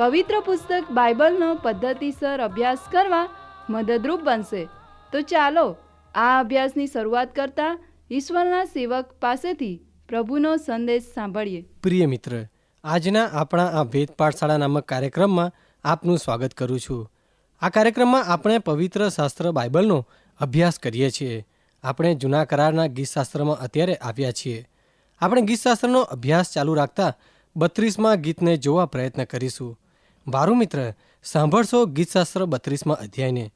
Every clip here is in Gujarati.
પવિત્ર પુસ્તક બાઇબલનો પદ્ધતિસર અભ્યાસ કરવા મદદરૂપ બનશે. તો ચાલો, આ અભ્યાસની શરૂઆત કરતા ઈશ્વરના સેવક પાસેથી પ્રભુનો સંદેશ સાંભળીએ. પ્રિય મિત્ર, આજના આપણા આ વેદ પાઠશાળા નામક કાર્યક્રમમાં આપનું સ્વાગત કરું છું. આ કાર્યક્રમમાં આપણે પવિત્ર શાસ્ત્ર બાઇબલનો અભ્યાસ કરીએ છીએ. આપણે જૂના કરારના ગીતશાસ્ત્રમાં અત્યારે આવ્યા છીએ. આપણે ગીતશાસ્ત્રનો અભ્યાસ ચાલુ રાખતા બત્રીસમાં ગીતને જોવા પ્રયત્ન કરીશું. વારું મિત્ર સાંભળશો ગીતશાસ્ત્ર બત્રીસમાં અધ્યાયને.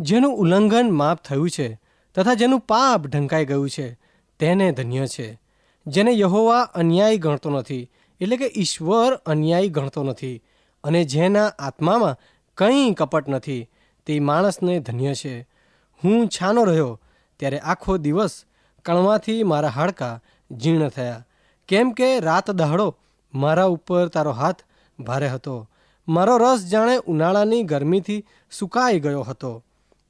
જેનું ઉલ્લંઘન માફ થયું છે તથા જેનું પાપ ઢંકાઈ ગયું છે, તેને ધન્ય છે. જેને યહોવા અન્યાયી ગણતો નથી, એટલે કે ઈશ્વર અન્યાયી ગણતો નથી, અને જેના આત્મામાં કંઈ કપટ નથી, તે માણસને ધન્ય છે. હું છાનો રહ્યો ત્યારે આખો દિવસ કણવાથી મારા હાડકાં જીર્ણ થયા. કેમ કે રાત દહાડો મારા ઉપર તારો હાથ ભારે હતો. મારો રસ જાણે ઉનાળાની ગરમીથી સુકાઈ ગયો હતો.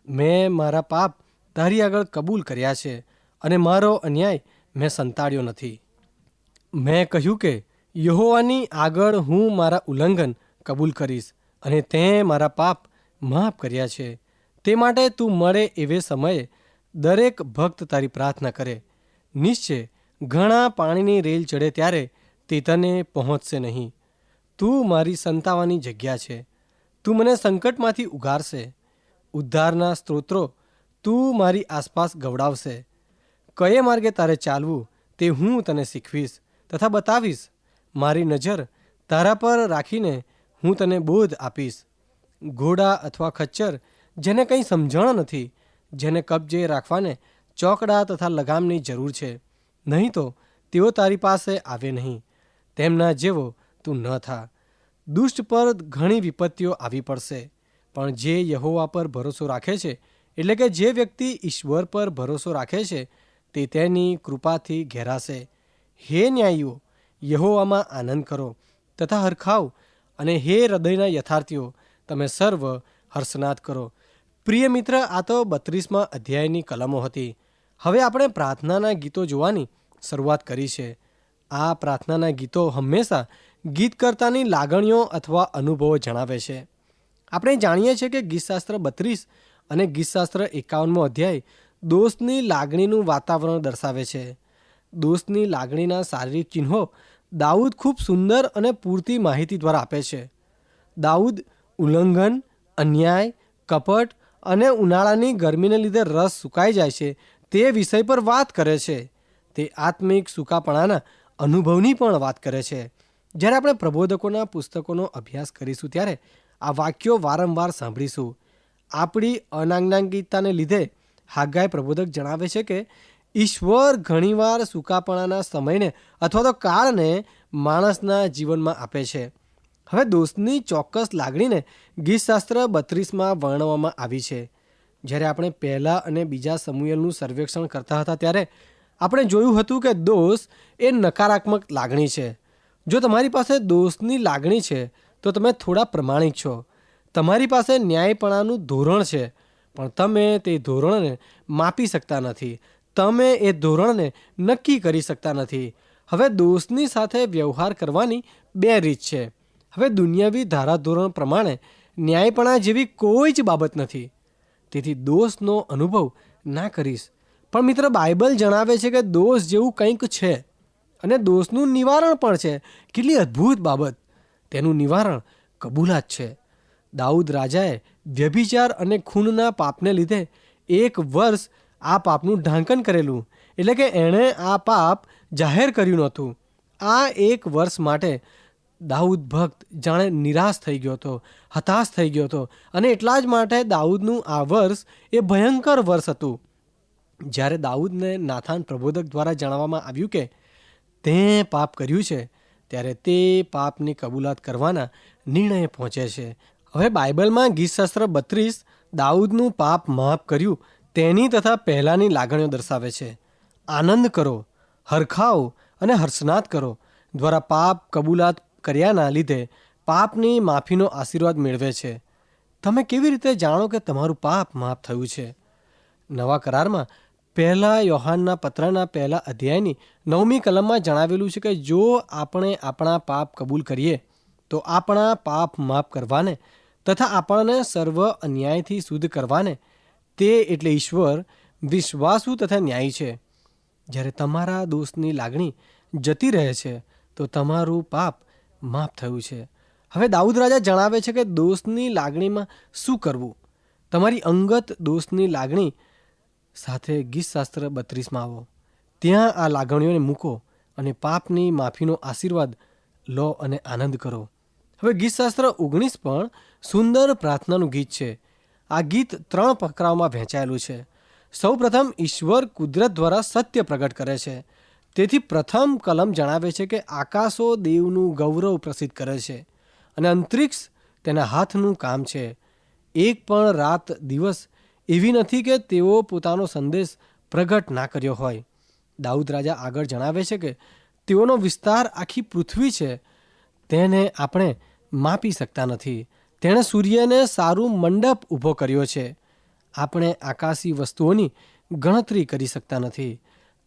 મેં મારા પાપ તારી આગળ કબૂલ કર્યા છે અને મારો અન્યાય મેં સંતાડ્યો નથી. મેં કહ્યું કે યહોવાની આગળ હું મારા ઉલ્લંઘન કબૂલ કરીશ અને તે મારા પાપ માફ કર્યા છે. તે માટે તું મળે એવે સમયે દરેક ભક્ત તારી પ્રાર્થના કરે. નિશ્ચય, ઘણા પાણીની રેલ ચડે ત્યારે તે તને પહોંચશે નહીં. તું મારી સંતાવાની જગ્યા છે. તું મને સંકટમાંથી ઉગારશે. ઉદ્ધારના સ્ત્રોત્રો તું મારી આસપાસ ગવડાવશે. કયે માર્ગે તારે ચાલવું તે હું તને શીખવીશ તથા બતાવીશ. મારી નજર તારા પર રાખીને હું તને બોધ આપીશ. ઘોડા અથવા ખચ્ચર જેને કંઈ સમજણ નથી, જેને કબજે રાખવાને ચોકડા તથા લગામની જરૂર છે. નહીં તો તેઓ તારી પાસે આવે નહીં. તેમના જેવો તું ન થા. દુષ્ટ પર ઘણી વિપત્તિઓ આવી પડશે. પણ જે યહોવા પર ભરોસો રાખે છે, એટલે કે જે વ્યક્તિ ઈશ્વર પર ભરોસો રાખે છે, તે તેની કૃપાથી ઘેરાશે. હે ન્યાયીઓ, યહોવામાં આનંદ કરો, તથા હરખાવ અને હે હૃદયના યથાર્થીઓ, તમે સર્વ હર્ષનાદ કરો. પ્રિય મિત્ર, આ તો બત્રીસમાં અધ્યાયની કલમો હતી. હવે આપણે પ્રાર્થનાના ગીતો જોવાની શરૂઆત કરી છે. આ પ્રાર્થનાના ગીતો હંમેશા ગીતકર્તાની લાગણીઓ અથવા અનુભવો જણાવે છે. આપણે જાણીએ છીએ કે ગીતશાસ્ત્ર બત્રીસ અને ગીતશાસ્ત્ર એકાવનમો અધ્યાય દોસ્તની લાગણીનું વાતાવરણ દર્શાવે છે. દોસ્તની લાગણીના શારીરિક ચિહ્નો દાઉદ ખૂબ સુંદર અને પૂરતી માહિતી દ્વારા આપે છે. દાઉદ ઉલ્લંઘન, અન્યાય, કપટ અને ઉનાળાની ગરમીને લીધે રસ સુકાઈ જાય છે તે વિષય પર વાત કરે છે. તે આત્મિક સુકાપણાના અનુભવની પણ વાત કરે છે. જ્યારે આપણે પ્રબોધકોના પુસ્તકોનો અભ્યાસ કરીશું ત્યારે આ વાક્યો વારંવાર સાંભળીશું. આપણી અનાંગનાંગિકતાને લીધે હાગાય પ્રબોધક જણાવે છે કે, ઈશ્વર ઘણીવાર સુકાપણાના સમયને અથવા તો કાળને માણસના જીવનમાં આપે છે. હવે દોષની ચોક્કસ લાગણીને ગીતશાસ્ત્ર બત્રીસમાં વર્ણવવામાં આવી છે. જ્યારે આપણે પહેલાં અને બીજા સમુએલનું સર્વેક્ષણ કરતા હતા ત્યારે આપણે જોયું હતું કે દોષ એ નકારાત્મક લાગણી છે. જો તમારી પાસે દોષની લાગણી છે, તો તમે થોડા પ્રમાણિક છો. તમારી પાસે ન્યાયપણાનું ધોરણ છે, પણ તમે તે ધોરણને માપી શકતા નથી. તમે એ ધોરણને નક્કી કરી શકતા નથી. હવે દોષની સાથે વ્યવહાર કરવાની બે રીત છે. હવે દુનિયાવી ધારાધોરણ પ્રમાણે ન્યાયપણા જેવી કોઈ જ બાબત નથી. તેથી દોષનો અનુભવ ના કરીશ. પણ મિત્ર, બાઇબલ જણાવે છે કે દોષ જેવું કંઈક છે. અને દોષનું નિવારણ પણ છે. કેટલી અદ્ભુત બાબત. તેનું નિવારણ કબૂલાત છે. દાઉદ રાજાએ વ્યભિચાર અને ખૂનના પાપને લીધે એક વર્ષ આ પાપનું ઢાંકન કરેલું. એટલે કે એણે આ પાપ જાહેર કર્યું નહોતું. આ એક વર્ષ માટે દાઉદ ભક્ત જાણે નિરાશ થઈ ગયો હતો, હતાશ થઈ ગયો હતો. અને એટલા જ માટે દાઉદનું આ વર્ષ એ ભયંકર વર્ષ હતું. જ્યારે દાઉદને નાથાન પ્રબોધક દ્વારા જણાવવામાં આવ્યું કે તે પાપ કર્યું છે, ત્યારે તે પાપની કબૂલાત કરવાના નિર્ણય પહોંચે છે. હવે બાઇબલમાં ગીતશાસ્ત્ર બત્રીસ દાઉદનું પાપ માફ કર્યું, તેની તથા પહેલાંની લાગણીઓ દર્શાવે છે. આનંદ કરો, હરખાઓ અને હર્ષનાદ કરો, દ્વારા પાપ કબૂલાત કર્યાના લીધે પાપની માફીનો આશીર્વાદ મેળવે છે. તમે કેવી રીતે જાણો કે તમારું પાપ માફ થયું છે? નવા કરારમાં પહેલા યોહાનના પત્રના પહેલા અધ્યાયની નવમી કલમમાં જણાવેલું છે કે જો આપણે આપણા પાપ કબૂલ કરીએ, તો આપણા પાપ માફ કરવાને તથા આપણને સર્વ અન્યાયથી શુદ્ધ કરવાને તે એટલે ઈશ્વર વિશ્વાસુ તથા ન્યાયી છે. જ્યારે તમારા દોષની લાગણી જતી રહે છે, તો તમારું પાપ માફ થયું છે. હવે દાઉદ રાજા જણાવે છે કે દોષની લાગણીમાં શું કરવું? તમારી અંગત દોષની લાગણી સાથે ગીતશાસ્ત્ર બત્રીસમાં આવો. ત્યાં આ લાગણીઓને મૂકો અને પાપની માફીનો આશીર્વાદ લો અને આનંદ કરો. હવે ગીતશાસ્ત્ર ઓગણીસ પણ સુંદર પ્રાર્થનાનું ગીત છે. આ ગીત ત્રણ પકરાઓમાં વહેંચાયેલું છે. સૌપ્રથમ ઈશ્વર કુદરત દ્વારા સત્ય પ્રગટ કરે છે. તેથી પ્રથમ કલમ જણાવે છે કે આકાશો દેવનું ગૌરવ પ્રસિદ્ધ કરે છે અને અંતરિક્ષ તેના હાથનું કામ છે. એક પણ રાત દિવસ એવી નથી કે તેઓ પોતાનો સંદેશ પ્રગટ ના કર્યો હોય. દાઉદ રાજા આગળ જણાવે છે કે તેઓનો વિસ્તાર આખી પૃથ્વી છે. તેને આપણે માપી શકતા નથી. તેણે સૂર્યને સારું મંડપ ઊભો કર્યો છે. આપણે આકાશી વસ્તુઓની ગણતરી કરી શકતા નથી.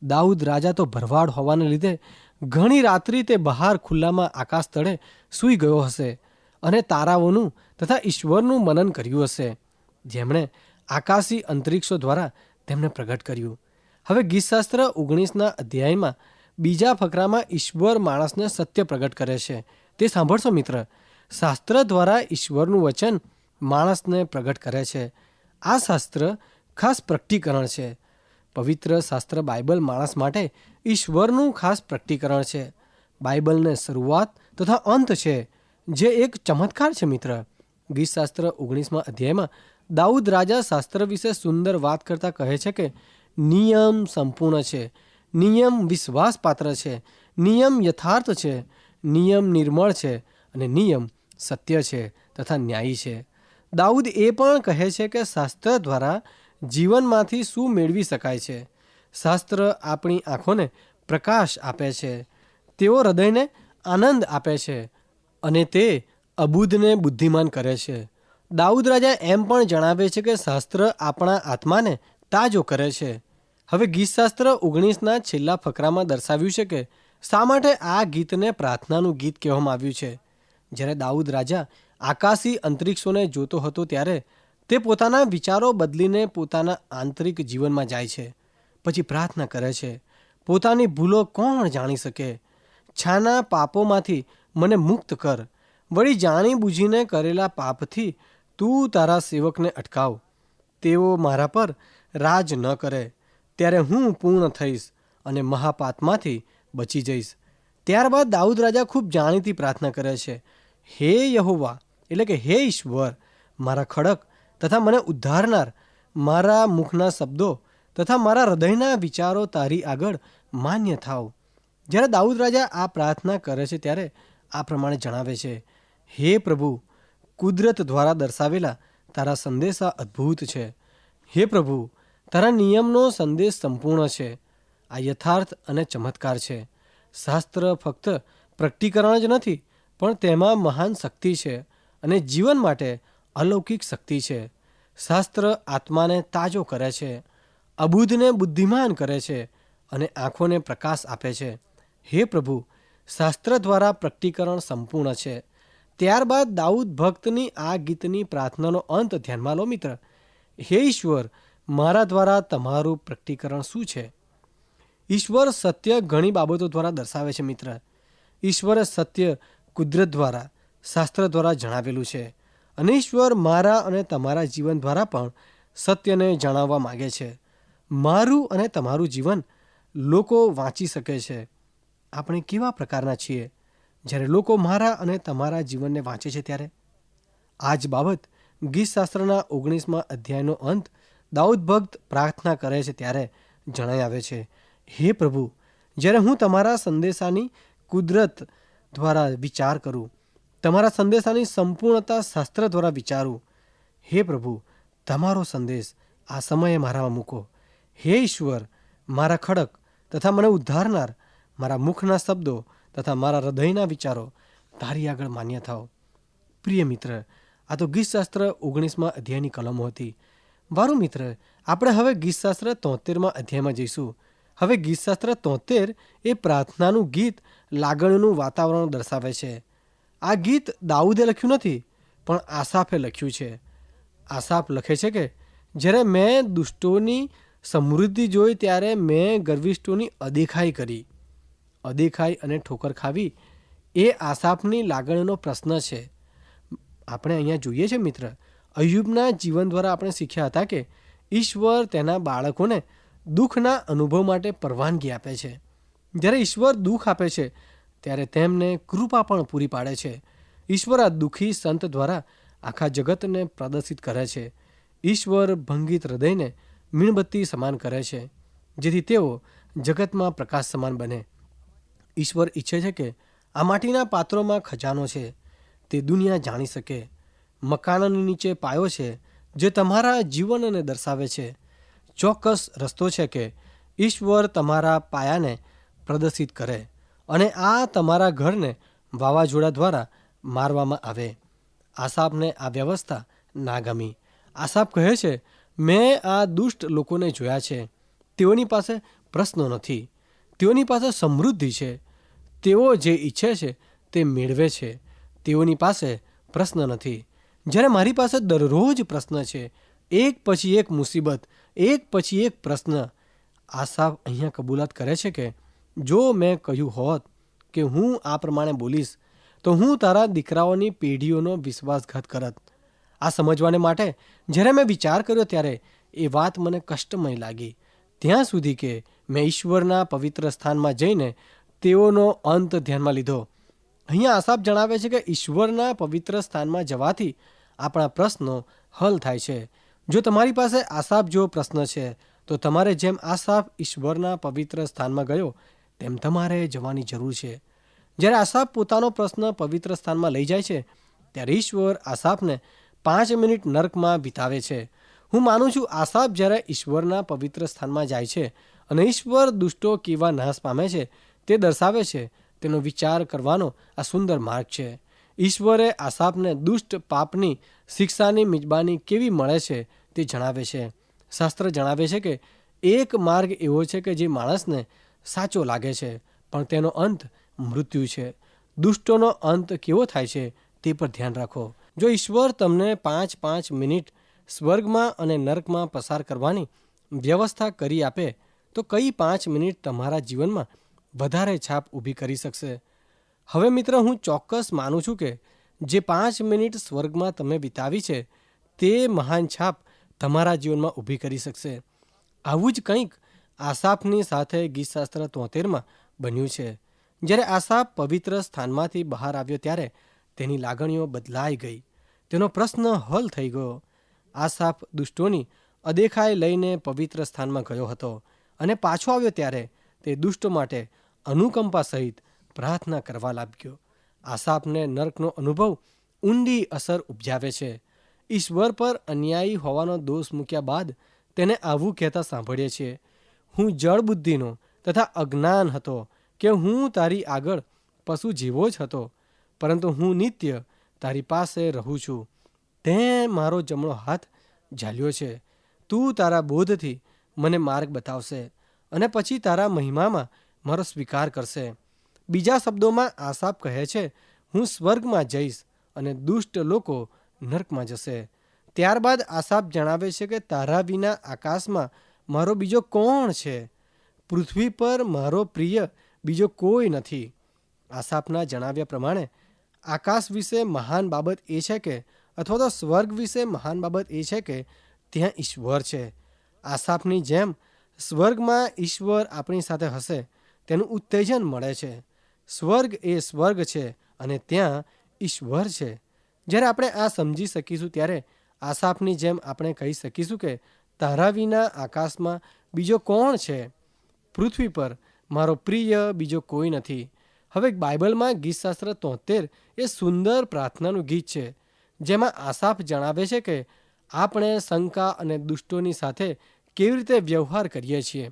દાઉદ રાજા તો ભરવાડ હોવાને લીધે ઘણી રાત્રિ તે બહાર ખુલ્લામાં આકાશ તળે સૂઈ ગયો હશે અને તારાઓનું તથા ઈશ્વરનું મનન કર્યું હશે. જેમણે આકાશી અંતરિક્ષો દ્વારા તેમણે પ્રગટ કર્યું. હવે ગીતશાસ્ત્ર ઓગણીસના અધ્યાયમાં બીજા ફકરામાં ઈશ્વર માણસને સત્ય પ્રગટ કરે છે. તે સાંભળશો મિત્ર. શાસ્ત્ર દ્વારા ઈશ્વરનું વચન માણસને પ્રગટ કરે છે. આ શાસ્ત્ર ખાસ પ્રગટીકરણ છે. પવિત્ર શાસ્ત્ર બાઇબલ માણસ માટે ઈશ્વરનું ખાસ પ્રગટીકરણ છે. બાઇબલને શરૂઆત તથા અંત છે, જે એક ચમત્કાર છે મિત્ર. ગીતશાસ્ત્ર ઓગણીસમાં અધ્યાયમાં દાઉદ રાજા શાસ્ત્ર વિશે સુંદર વાત કરતા કહે છે કે, નિયમ સંપૂર્ણ છે, નિયમ વિશ્વાસપાત્ર છે, નિયમ યથાર્થ છે, નિયમ નિર્મળ છે અને નિયમ સત્ય છે તથા ન્યાયી છે. દાઉદ એ પણ કહે છે કે, શાસ્ત્ર દ્વારા જીવનમાંથી શું મેળવી શકાય છે? શાસ્ત્ર આપણી આંખોને પ્રકાશ આપે છે, તેઓ હૃદયને આનંદ આપે છે અને તે અબુધને બુદ્ધિમાન કરે છે. દાઉદ રાજા એમ પણ જણાવે છે કે શાસ્ત્ર આપણા આત્માને તાજો કરે છે. હવે ગીતશાસ્ત્ર ઓગણીસના છેલ્લા ફકરામાં દર્શાવ્યું છે કે શા માટે આ ગીતને પ્રાર્થનાનું ગીત કહેવામાં આવ્યું છે? જ્યારે દાઉદ રાજા આકાશી અંતરિક્ષોને જોતો હતો ત્યારે તે પોતાના વિચારો બદલીને પોતાના આંતરિક જીવનમાં જાય છે. પછી પ્રાર્થના કરે છે, પોતાની ભૂલો કોણ જાણી શકે? છાના પાપોમાંથી મને મુક્ત કર. વળી જાણી બૂજીને કરેલા પાપથી તું તારા સેવકને અટકાવ. તેઓ મારા પર રાજ ન કરે. ત્યારે હું પૂર્ણ થઈશ અને મહાપાતમાંથી બચી જઈશ. ત્યારબાદ દાઉદ રાજા ખૂબ જાણીતી પ્રાર્થના કરે છે, હે યહોવા, એટલે કે, હે ઈશ્વર, મારા ખડક તથા મને ઉદ્ધારનાર, મારા મુખના શબ્દો તથા મારા હૃદયના વિચારો તારી આગળ માન્ય થાવ. જ્યારે દાઉદ રાજા આ પ્રાર્થના કરે છે ત્યારે આ પ્રમાણે જણાવે છે, હે પ્રભુ કુદરત દ્વારા દર્શાવેલા તારા સંદેશા અદ્ભુત છે. હે પ્રભુ, તારા નિયમનો સંદેશ સંપૂર્ણ છે. આ યથાર્થ અને ચમત્કાર છે. શાસ્ત્ર ફક્ત પ્રગટીકરણ જ નથી, પણ તેમાં મહાન શક્તિ છે અને જીવન માટે અલૌકિક શક્તિ છે. શાસ્ત્ર આત્માને તાજો કરે છે અબુધને બુદ્ધિમાન કરે છે અને આંખોને પ્રકાશ આપે છે. હે પ્રભુ, શાસ્ત્ર દ્વારા પ્રગટીકરણ સંપૂર્ણ છે. ત્યારબાદ દાઉદ ભક્તની આ ગીતની પ્રાર્થનાનો અંત ધ્યાનમાં લો મિત્ર. હે ઈશ્વર, મારા દ્વારા તમારું પ્રગટીકરણ શું છે? ઈશ્વર સત્ય ઘણી બાબતો દ્વારા દર્શાવે છે મિત્ર. ઈશ્વરે સત્ય કુદરત દ્વારા, શાસ્ત્ર દ્વારા જણાવેલું છે અને ઈશ્વર મારા અને તમારા જીવન દ્વારા પણ સત્યને જણાવવા માગે છે. મારું અને તમારું જીવન લોકો વાંચી શકે છે. આપણે કેવા પ્રકારના છીએ? જ્યારે લોકો મારા અને તમારા જીવનને વાંચે છે ત્યારે? આ જ બાબત ગીતશાસ્ત્રના ઓગણીસમાં અધ્યાયનો અંત દાઉદ ભક્ત પ્રાર્થના કરે છે ત્યારે જણાઈ આવે છે, હે પ્રભુ, જ્યારે હું તમારા સંદેશાની કુદરત દ્વારા વિચાર કરું, તમારા સંદેશાની સંપૂર્ણતા શાસ્ત્ર દ્વારા વિચારું, હે પ્રભુ, તમારો સંદેશ આ સમયે મારામાં મૂકો. હે ઈશ્વર, મારા ખડક તથા મને ઉદ્ધારનાર મારા મુખના શબ્દો તથા મારા હૃદયના વિચારો તારી આગળ માન્ય થાઓ. પ્રિય મિત્ર, આ તો ગીતશાસ્ત્ર ઓગણીસમાં અધ્યાયની કલમો હતી. વારું મિત્ર, આપણે હવે ગીતશાસ્ત્ર તોતેરમાં અધ્યાયમાં જઈશું. હવે ગીતશાસ્ત્ર તોતેર એ પ્રાર્થનાનું ગીત લાગણીનું વાતાવરણ દર્શાવે છે. આ ગીત દાઉદે લખ્યું નથી, પણ આસાફે લખ્યું છે. આસાફ લખે છે કે, જ્યારે મેં દુષ્ટોની સમૃદ્ધિ જોઈ ત્યારે મેં ગર્વિષ્ઠોની અદેખાઈ કરી. અદેખાઈ અને ઠોકર ખાવી એ આસાફની લાગણીનો પ્રશ્ન છે. આપણે અહીંયા જોઈએ છે મિત્ર, અયુબના જીવન દ્વારા આપણે શીખ્યા હતા કે ઈશ્વર તેના બાળકોને દુઃખના અનુભવ માટે પરવાનગી આપે છે. જ્યારે ઈશ્વર દુઃખ આપે છે, ત્યારે તેમને કૃપા પણ પૂરી પાડે છે. ઈશ્વર આ દુઃખી સંત દ્વારા આખા જગતને પ્રદર્શિત કરે છે. ઈશ્વર ભંગિત હૃદયને મીણબત્તી સમાન કરે છે, જેથી તેઓ જગતમાં પ્રકાશ સમાન બને. ઈશ્વર ઈચ્છે છે કે આ માટીના પાત્રોમાં ખજાનો છે, તે દુનિયા જાણી શકે, મકાનની નીચે પાયો છે, જે તમારા જીવનને દર્શાવે છે. ચોક્કસ રસ્તો છે કે ઈશ્વર તમારા પાયાને પ્રદર્શિત કરે અને આ તમારા ઘરને વાવાઝોડા દ્વારા મારવામાં આવે. આસાપને આ વ્યવસ્થા ના ગમી આસાપ કહે છે, મેં આ દુષ્ટ લોકોને જોયા છે. તેઓની પાસે પ્રશ્નો નથી. તેઓની પાસે સમૃદ્ધિ છે. તેઓ જે ઈચ્છે છે તે મેળવે છે. તેઓની પાસે પ્રશ્ન નથી. જ્યારે મારી પાસે દરરોજ પ્રશ્ન છે, એક પછી એક મુસીબત, એક પછી એક પ્રશ્ન, આશા અહીંયા કબૂલાત કરે છે કે જો મેં કહ્યું હોત કે હું આ પ્રમાણે બોલીશ, તો હું તારા દીકરાઓની પેઢીઓનો વિશ્વાસઘાત કરત. આ સમજવાને માટે જ્યારે મેં વિચાર કર્યો ત્યારે એ વાત મને કષ્ટમય લાગી. ત્યાં સુધી કે મેં ઈશ્વરના પવિત્ર સ્થાનમાં જઈને તેઓનો અંત ધ્યાનમાં લીધો. અહીંયા આસાબ જણાવે છે કે ઈશ્વરના પવિત્ર સ્થાનમાં જવાથી આપણા પ્રશ્નો હલ થાય છે. જો તમારી પાસે આસાબ જેવો પ્રશ્ન છે, તો તમારે જેમ આસાફ ઈશ્વરના પવિત્ર સ્થાનમાં ગયો, તેમ તમારે જવાની જરૂર છે. જ્યારે આસાફ પોતાનો પ્રશ્ન પવિત્ર સ્થાનમાં લઈ જાય છે, ત્યારે ઈશ્વર આસાફને પાંચ મિનિટ નર્કમાં વિતાવે છે. હું માનું છું આસાપ જ્યારે ઈશ્વરના પવિત્ર સ્થાનમાં જાય છે અને ઈશ્વર દુષ્ટો કેવા નાશ પામે છે, તે દર્શાવે છે તેનો વિચાર કરવાનો આ સુંદર માર્ગ છે. ઈશ્વરે આસાપને દુષ્ટ પાપની શિક્ષાની મિજબાની કેવી મળે છે તે જણાવે છે. શાસ્ત્ર જણાવે છે કે એક માર્ગ એવો છે કે જે માણસને સાચો લાગે છે, પણ તેનો અંત મૃત્યુ છે. દુષ્ટોનો અંત કેવો થાય છે તે પર ધ્યાન રાખો. જો ઈશ્વર તમને પાંચ પાંચ મિનિટ સ્વર્ગમાં અને નર્કમાં પસાર કરવાની વ્યવસ્થા કરી આપે, તો કઈ પાંચ મિનિટ તમારા જીવનમાં વધારે છાપ ઊભી કરી શકશે? હવે મિત્ર, હું ચોક્કસ માનું છું કે જે પાંચ મિનિટ સ્વર્ગમાં તમે વિતાવી છે, તે મહાન છાપ તમારા જીવનમાં ઊભી કરી શકશે. આવું જ કંઈક આસાફની સાથે ગીતશાસ્ત્ર તોતેરમાં બન્યું છે. જ્યારે આસાફ પવિત્ર સ્થાનમાંથી બહાર આવ્યો ત્યારે તેની લાગણીઓ બદલાઈ ગઈ. તેનો પ્રશ્ન હલ થઈ ગયો. આસાફ દુષ્ટોની અદેખાઈ લઈને પવિત્ર સ્થાનમાં ગયો હતો અને પાછો આવ્યો ત્યારે તે દુષ્ટો માટે અનુકંપા સહિત પ્રાર્થના કરવા લાગ્યો. આસાપને નર્કનો અનુભવ ઊંડી અસર ઉપજાવે છે. ઈશ્વર પર અન્યાયી હોવાનો દોષ મૂક્યા બાદ તેને આવું કહેતા સાંભળીએ છીએ, હું જળ બુદ્ધિનો તથા અજ્ઞાન હતો કે હું તારી આગળ પશુ જેવો જ હતો, પરંતુ હું નિત્ય તારી પાસે રહું છું. તે મારો જમણો હાથ ઝાલ્યો છે. તું તારા બોધથી મને માર્ગ બતાવશે અને પછી તારા મહિમામાં મારો સ્વીકાર કરશે. બીજા શબ્દોમાં આસાપ કહે છે, હું સ્વર્ગમાં જઈશ અને દુષ્ટ લોકો નર્કમાં જશે. ત્યારબાદ આસાપ જણાવે છે કે, તારા વિના આકાશમાં મારો બીજો કોણ છે? પૃથ્વી પર મારો પ્રિય બીજો કોઈ નથી. આસાપના જણાવ્યા પ્રમાણે, આકાશ વિશે મહાન બાબત એ છે કે અથવા તો સ્વર્ગ વિશે મહાન બાબત એ છે કે ત્યાં ઈશ્વર છે. આસાપની જેમ સ્વર્ગમાં ઈશ્વર આપણી સાથે હશે, તેનું ઉત્તેજન મળે છે. સ્વર્ગ એ સ્વર્ગ છે અને ત્યાં ઈશ્વર છે. જ્યારે આપણે આ સમજી શકીશું ત્યારે આસાફની જેમ આપણે કહી શકીશું કે તારા વિના આકાશમાં બીજો કોણ છે? પૃથ્વી પર મારો પ્રિય બીજો કોઈ નથી. હવે બાઇબલમાં ગીતશાસ્ત્ર તોતેર એ સુંદર પ્રાર્થનાનું ગીત છે. જેમાં આસાફ જણાવે છે કે આપણે શંકા અને દુષ્ટોની સાથે કેવી રીતે વ્યવહાર કરીએ છીએ.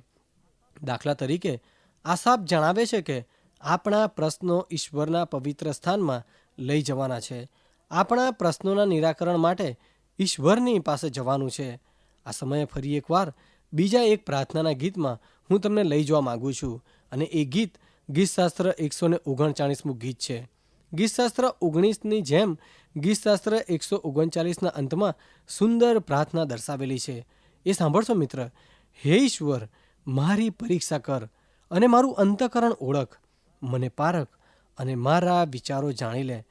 દાખલા તરીકે, આસાફ જણાવે છે કે આપણા પ્રશ્નો ઈશ્વરના પવિત્ર સ્થાનમાં લઈ જવાના છે. આપણા પ્રશ્નોના નિરાકરણ માટે ઈશ્વરની પાસે જવાનું છે. આ સમયે ફરી એકવાર બીજા એક પ્રાર્થનાના ગીતમાં હું તમને લઈ જવા માગું છું. અને એ ગીત ગીતશાસ્ત્ર એકસો ને ઓગણચાળીસમું ગીત છે. ગીતશાસ્ત્ર ઓગણીસની જેમ ગીતશાસ્ત્ર એકસો ઓગણચાલીસના અંતમાં સુંદર પ્રાર્થના દર્શાવેલી છે. એ સાંભળશો મિત્ર. હે ઈશ્વર, મારી પરીક્ષા કર અને મારું અંતકરણ ઓળખ. મને પારખ અને મારા વિચારો જાણી લે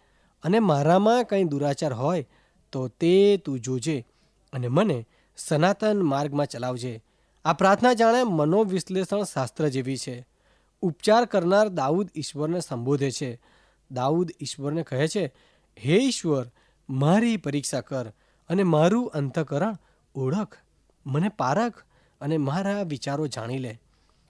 અને મારામાં કંઈ દુરાચાર હોય તો તે તું જોજે અને મને સનાતન માર્ગમાં ચલાવજે. આ પ્રાર્થના જાણે મનોવિશ્લેષણ શાસ્ત્ર જેવી છે. ઉપચાર કરનાર દાઉદ ઈશ્વરને સંબોધે છે. દાઉદ ઈશ્વરને કહે છે, હે ઈશ્વર, મારી પરીક્ષા કર અને મારું અંતકરણ ઓળખ, મને પારખ અને મારા વિચારો જાણી લે.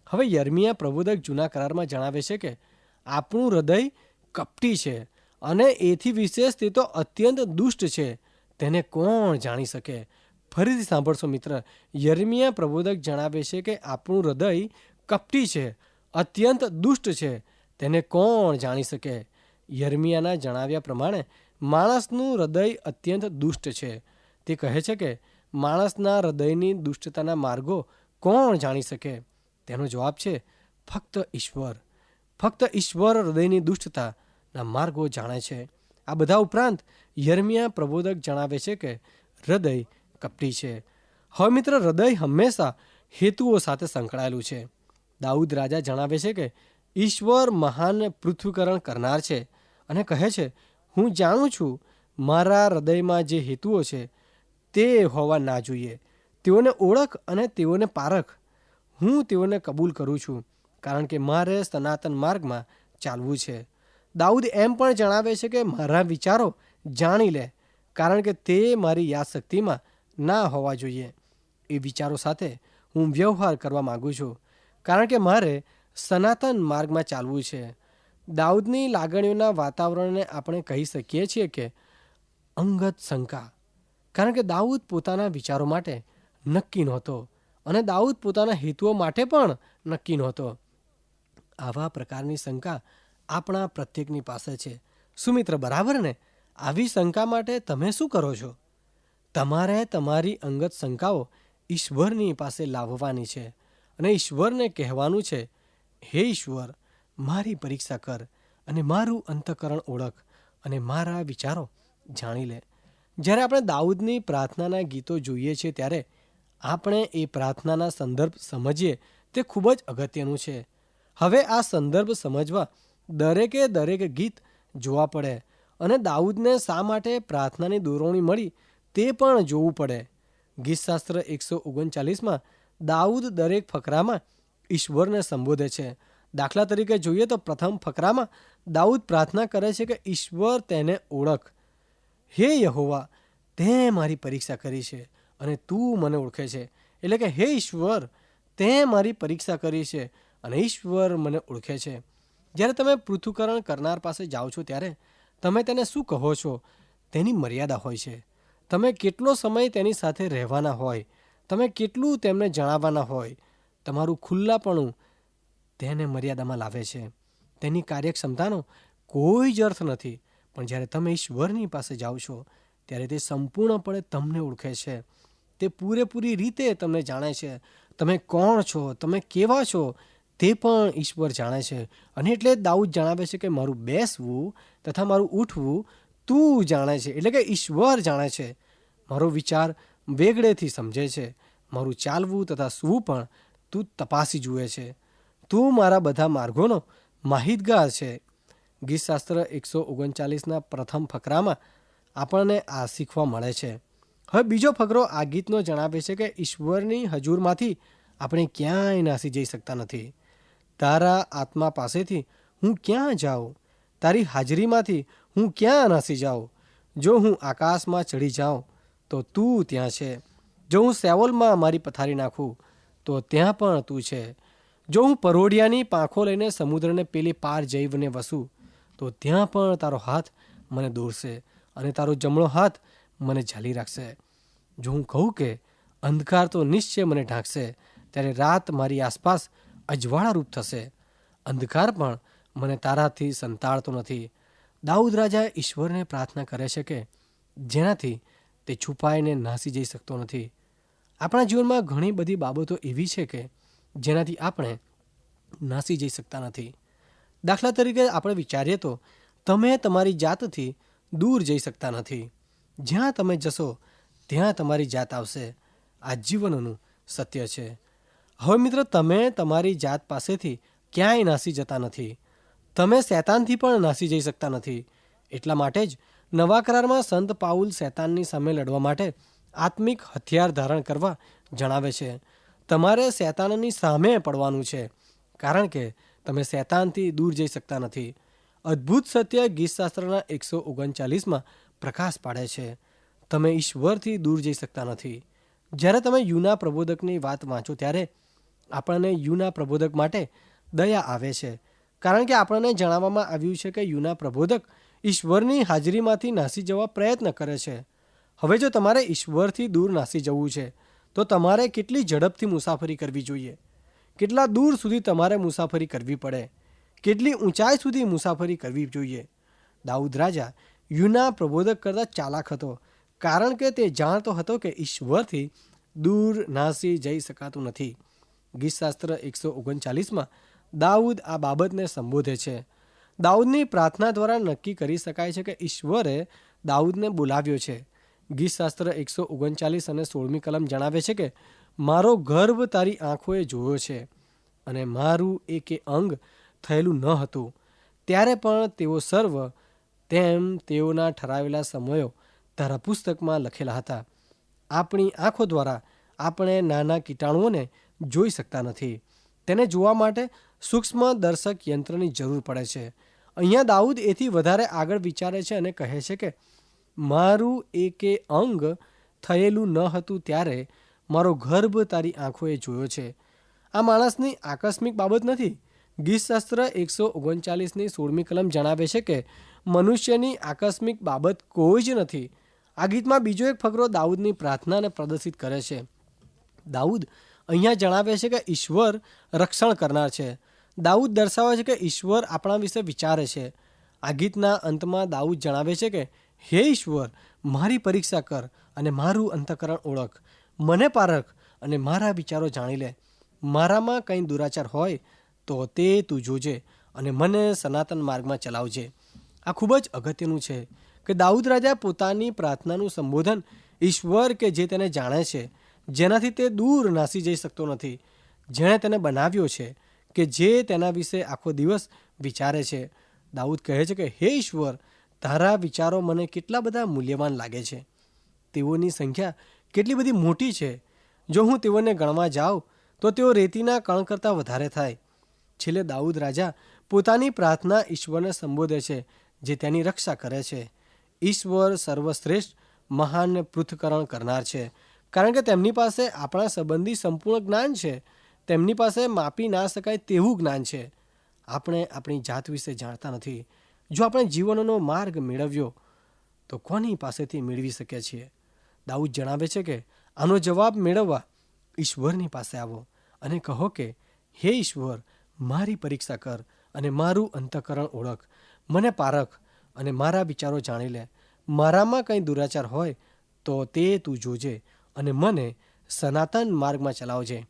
હવે યર્મિયા પ્રબોધક જૂના કરારમાં જણાવે છે કે, આપણું હૃદય કપટી છે અને એથી વિશેષ તે તો અત્યંત દુષ્ટ છે. તેને કોણ જાણી શકે? ફરીથી સાંભળશો મિત્ર, યર્મિયા પ્રબોધક જણાવે છે કે, આપણું હૃદય કપટી છે, અત્યંત દુષ્ટ છે. તેને કોણ જાણી શકે? યર્મિયાના જણાવ્યા પ્રમાણે, માણસનું હૃદય અત્યંત દુષ્ટ છે. તે કહે છે કે, માણસના હૃદયની દુષ્ટતાના માર્ગો કોણ જાણી શકે? તેનો જવાબ છે, ફક્ત ઈશ્વર. ફક્ત ઈશ્વર હૃદયની દુષ્ટતાના માર્ગો જાણે છે. આ બધા ઉપરાંત, યર્મિયા પ્રબોધક જણાવે છે કે, હૃદય કપટી છે. હવે મિત્ર, હૃદય હંમેશા હેતુઓ સાથે સંકળાયેલું છે. દાઉદ રાજા જણાવે છે કે, ઈશ્વર મહાન પૃથ્વીકરણ કરનાર છે. અને કહે છે, હું જાણું છું, મારા હૃદયમાં જે હેતુઓ છે, તે હોવા ના જોઈએ. તેઓને ઓળખ અને તેઓને પારખ. હું તેઓને કબૂલ કરું છું, કારણ કે મારે સનાતન માર્ગમાં ચાલવું છે. દાઉદ એમ પણ જણાવે છે કે, મારા વિચારો જાણી લે, કારણ કે તે મારી યાદશક્તિમાં ના હોવા જોઈએ. એ વિચારો સાથે હું વ્યવહાર કરવા માગું છું, કારણ કે મારે સનાતન માર્ગમાં ચાલવું છે. દાઉદની લાગણીઓના વાતાવરણને આપણે કહી શકીએ છીએ કે અંગત શંકા. કારણ કે દાઉદ પોતાના વિચારો માટે નક્કી નહોતો અને દાઉદ પોતાના હેતુઓ માટે પણ નક્કી નહોતો. આવા પ્રકારની શંકા આપણા પ્રત્યેકની પાસે છે. સુમિત્ર, બરાબર ને? આવી શંકા માટે તમે શું કરો છો? તમારે તમારી અંગત શંકાઓ ઈશ્વરની પાસે લાવવાની છે અને ઈશ્વરને કહેવાનું છે, હે ઈશ્વર મારી પરીક્ષા કર અને મારું અંતકરણ ઓળખ અને મારા વિચારો જાણી લે. જ્યારે આપણે દાઉદની પ્રાર્થનાના ગીતો જોઈએ છીએ, ત્યારે આપણે એ પ્રાર્થનાના સંદર્ભ સમજીએ, તે ખૂબ જ અગત્યનું છે. હવે આ સંદર્ભ સમજવા દરેકે દરેક ગીત જોવા પડે અને દાઉદને શા માટે પ્રાર્થનાની દોરવણી મળી તે પણ જોવું પડે. ગીતશાસ્ત્ર એકસો ઓગણચાલીસમાં દાઉદ દરેક ફકરામાં ઈશ્વરને સંબોધે છે. દાખલા તરીકે જોઈએ તો પ્રથમ ફકરામાં દાઉદ પ્રાર્થના કરે છે કે ઈશ્વર તેને ઓળખ. હે યહોવા, તે મારી પરીક્ષા કરી છે અને તું મને ઓળખે છે. એટલે કે હે ઈશ્વર, તે મારી પરીક્ષા કરી છે અને ઈશ્વર મને ઓળખે છે. જ્યારે તમે પૃથ્થકરણ કરનાર પાસે જાઓ છો ત્યારે તમે તેને શું કહો છો? તેની મર્યાદા હોય છે. તમે કેટલો સમય તેની સાથે રહેવાના હોય? તમે કેટલું તેમને જણાવવાના હોય? તમારું ખુલ્લાપણું તેને મર્યાદામાં લાવે છે. તેની કાર્યક્ષમતાનો કોઈ જ અર્થ નથી. પણ જ્યારે તમે ઈશ્વરની પાસે જાઓ છો, ત્યારે તે સંપૂર્ણપણે તમને ઓળખે છે. તે પૂરેપૂરી રીતે તમને જાણે છે. તમે કોણ છો? તમે કેવા છો? તે પણ ઈશ્વર જાણે છે. અને એટલે દાઉદ જણાવે છે કે મારું બેસવું તથા મારું ઉઠવું તું જાણે છે. એટલે કે ઈશ્વર જાણે છે. મારો વિચાર વેગળેથી સમજે છે. મારું ચાલવું તથા સૂવું પણ તું તપાસી જુએ છે. તું મારા બધા માર્ગોનો માહિતગાર છે. ગીતશાસ્ત્ર એકસો ઓગણચાલીસના પ્રથમ ફકરામાં આપણને આ શીખવા મળે છે. હવે બીજો ફકરો આ ગીતનો જણાવે છે કે ઈશ્વરની હજુરમાંથી આપણે ક્યાંય નાસી જઈ શકતા નથી. તારા આત્મા પાસેથી હું ક્યાં જાઉં? તારી હાજરીમાંથી હું ક્યાં નાસી જાઉં? જો હું આકાશમાં ચડી જાઉં, તો તું ત્યાં છે. જો હું સેવલમાં મારી પથારી નાખું, તો ત્યાં પણ તું છે. જો હું પરોઢિયાની પાંખો લઈને સમુદ્રને પેલી પાર જઈને વસું, તો ત્યાં પણ તારો હાથ મને દોરશે અને તારો જમણો હાથ મને ઝાલી રાખશે. જો હું કહું કે અંધકાર તો નિશ્ચય મને ઢાંકશે, ત્યારે રાત મારી આસપાસ અજવાળારૂપ થશે. અંધકાર પણ મને તારાથી સંતાડતો નથી. દાઉદ રાજા ઈશ્વરને પ્રાર્થના કરે છે કે જેનાથી તે છુપાઈને નાસી જઈ શકતો નથી. આપણા જીવનમાં ઘણી બધી બાબતો એવી છે કે જેનાથી આપણે નાસી જઈ શકતા નથી. દાખલા તરીકે આપણે વિચારીએ તો, તમે તમારી જાતથી દૂર જઈ શકતા નથી. જ્યાં તમે જશો, ત્યાં તમારી જાત આવશે. આ જીવનનું સત્ય છે. હવે મિત્ર, તમે તમારી જાત પાસેથી ક્યાંય નાસી જતા નથી. તમે શૈતાનથી પણ નાસી જઈ શકતા નથી. એટલા માટે જ નવા કરારમાં સંત પાઉલ શૈતાનની સામે લડવા માટે આત્મિક હથિયાર ધારણ કરવા જણાવે છે. તમારે શૈતાનની સામે પડવાનું છે, કારણ કે તમે શૈતાનથી દૂર જઈ શકતા નથી. અદ્ભુત સત્ય ગીતશાસ્ત્રના એકસો ઓગણચાલીસમાં પ્રકાશ પાડે છે. તમે ઈશ્વરથી દૂર જઈ શકતા નથી. જ્યારે તમે યુના પ્રબોધકની વાત વાંચો ત્યારે આપણને યુના પ્રબોધક માટે દયા આવે છે. કારણ કે આપણને જણાવવામાં આવ્યું છે કે યુના પ્રબોધક ઈશ્વરની હાજરીમાંથી નાસી જવા પ્રયત્ન કરે છે. હવે જો તમારે ઈશ્વરથી દૂર નાસી જવું છે તો તમારે કેટલી ઝડપથી મુસાફરી કરવી જોઈએ? કેટલા દૂર સુધી તમારે મુસાફરી કરવી પડે? કેટલી ઊંચાઈ સુધી મુસાફરી કરવી જોઈએ? દાઉદ રાજા યુના પ્રબોધક કરતાં ચાલાક હતો, કારણ કે તે જાણતો હતો કે ઈશ્વરથી દૂર નાસી જઈ શકાતું નથી. ગીતશાસ્ત્ર એકસો ઓગણચાલીસમાં દાઉદ આ બાબતને સંબોધે છે. દાઉદની પ્રાર્થના દ્વારા નક્કી કરી શકાય છે કે ઈશ્વરે દાઉદને બોલાવ્યો છે. ગીતશાસ્ત્ર એકસો ઓગણચાલીસ અને સોળમી કલમ જણાવે છે કે, મારો ગર્ભ તારી આંખોએ જોયો છે અને મારું એકે અંગ થયેલું ન હતું. ત્યારે પણ તેઓ સર્વ તેમ તેઓના ઠરાવેલા સમયો તારા પુસ્તકમાં લખેલા હતા. આપણી આંખો દ્વારા આપણે નાના કીટાણુઓને જોઈ શકતા નથી. તેને જોવા માટે સૂક્ષ્મ દર્શક યંત્રની જરૂર પડે છે. અહીંયા દાઉદ એથી વધારે આગળ વિચારે છે અને કહે છે કે મારું એકે અંગ થયેલું ન હતું ત્યારે મારો ગર્ભ તારી આંખોએ જોયો છે. આ માણસની આકસ્મિક બાબત નથી. ગીતશાસ્ત્ર એકસો ઓગણચાલીસની સોળમી કલમ જણાવે છે કે મનુષ્યની આકસ્મિક બાબત કોઈ જ નથી. આ ગીતમાં બીજો એક ફકરો દાઉદની પ્રાર્થનાને પ્રદર્શિત કરે છે. દાઉદ અહીંયા જણાવે છે કે ઈશ્વર રક્ષણ કરનાર છે. દાઉદ દર્શાવે છે કે ઈશ્વર આપણા વિશે વિચારે છે. આ ગીતના અંતમાં દાઉદ જણાવે છે કે હે ઈશ્વર, મારી પરીક્ષા કર અને મારું અંતકરણ ઓળખ. મને પારખ અને મારા વિચારો જાણી લે. મારામાં કંઈ દુરાચાર હોય તો તે તું જોજે અને મને સનાતન માર્ગમાં ચલાવજે. આ ખૂબ જ અગત્યનું છે કે દાઉદ રાજા પોતાની પ્રાર્થનાનું સંબોધન ઈશ્વર કે જે તેને જાણે છે, જેનાથી તે દૂર નાસી જઈ શકતો નથી. જેણે તેને બનાવ્યો છે કે જે તેના વિશે આખો દિવસ વિચારે છે. દાઉદ કહે છે કે, હે ઈશ્વર તારા વિચારો મને કેટલા બધા મૂલ્યવાન લાગે છે? તેઓની સંખ્યા કેટલી બધી મોટી છે? જો હું તેઓને ગણવા જાઉં, તો તેઓ રેતીના કણ કરતાં વધારે થાય. છેલ્લે દાઉદ રાજા પોતાની પ્રાર્થના ઈશ્વરને સંબોધે છે, જે તેની રક્ષા કરે છે. ઈશ્વર સર્વશ્રેષ્ઠ, મહાન પૃથ્થકરણ કરનાર છે. કારણ કે તેમની પાસે આપણા સંબંધી સંપૂર્ણ જ્ઞાન છે. તેમની પાસે માપી ના શકાય તેવું જ્ઞાન છે. આપણે આપણી જાત વિશે જાણતા નથી. જો આપણે જીવનનો માર્ગ મેળવ્યો, તો કોની પાસેથી મેળવી શકીએ છીએ? દાઉદ જણાવે છે કે, આનો જવાબ મેળવવા ઈશ્વરની પાસે આવો અને કહો કે, હે ઈશ્વર, મારી પરીક્ષા કર અને મારું અંતકરણ ઓળખ. મને પારખ અને મારા વિચારો જાણી લે. મારામાં કંઈ દુરાચાર હોય, તો તે તું જોજે અને મને સનાતન માર્ગમાં ચલાવજે.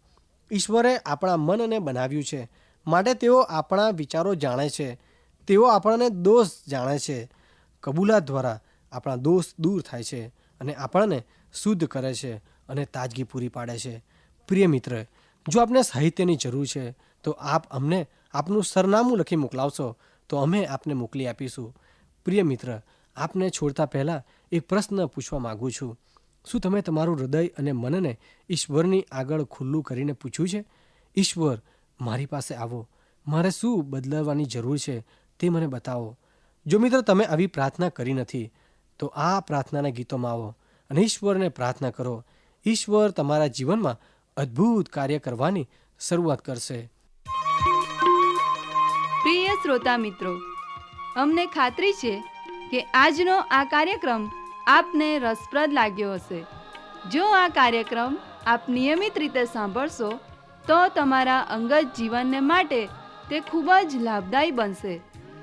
ઈશ્વરે આપણા મનને બનાવ્યું છે. માટે તેઓ આપણા વિચારો જાણે છે. તેઓ આપણને દોષ જાણે છે. કબૂલાત દ્વારા આપણા દોષ દૂર થાય છે અને આપણને શુદ્ધ કરે છે અને તાજગી પૂરી પાડે છે. પ્રિય મિત્ર જો આપને સાહિત્યની જરૂર છે, તો આપ અમને આપનું સરનામું લખી મોકલાવશો, તો અમે આપને મોકલી આપીશું. પ્રિય મિત્ર આપને છોડતા પહેલાં એક પ્રશ્ન પૂછવા માગું છું. શું તમે તમારું હૃદય અને મનને ઈશ્વરની આગળ ખુલ્લું કરીને પૂછ્યું છે? ઈશ્વર, મારી પાસે આવો. મારે શું બદલવાની જરૂર છે? તે મને બતાવો. જો મિત્ર તમે આવી પ્રાર્થના કરી નથી, તો આ પ્રાર્થનાના ગીતોમાં આવો અને ઈશ્વરને પ્રાર્થના કરો. ઈશ્વર તમારા જીવનમાં અદ્ભુત કાર્ય કરવાની શરૂઆત કરશે. પ્રિય શ્રોતા મિત્રો, અમને ખાતરી છે કે આજનો આ કાર્યક્રમ આપને રસપ્રદ લાગ્યો હશે. જો આ કાર્યક્રમ આપ નિયમિત રીતે સાંભળશો, તો તમારા અંગત જીવનને માટે તે ખૂબ જ લાભદાયી બનશે.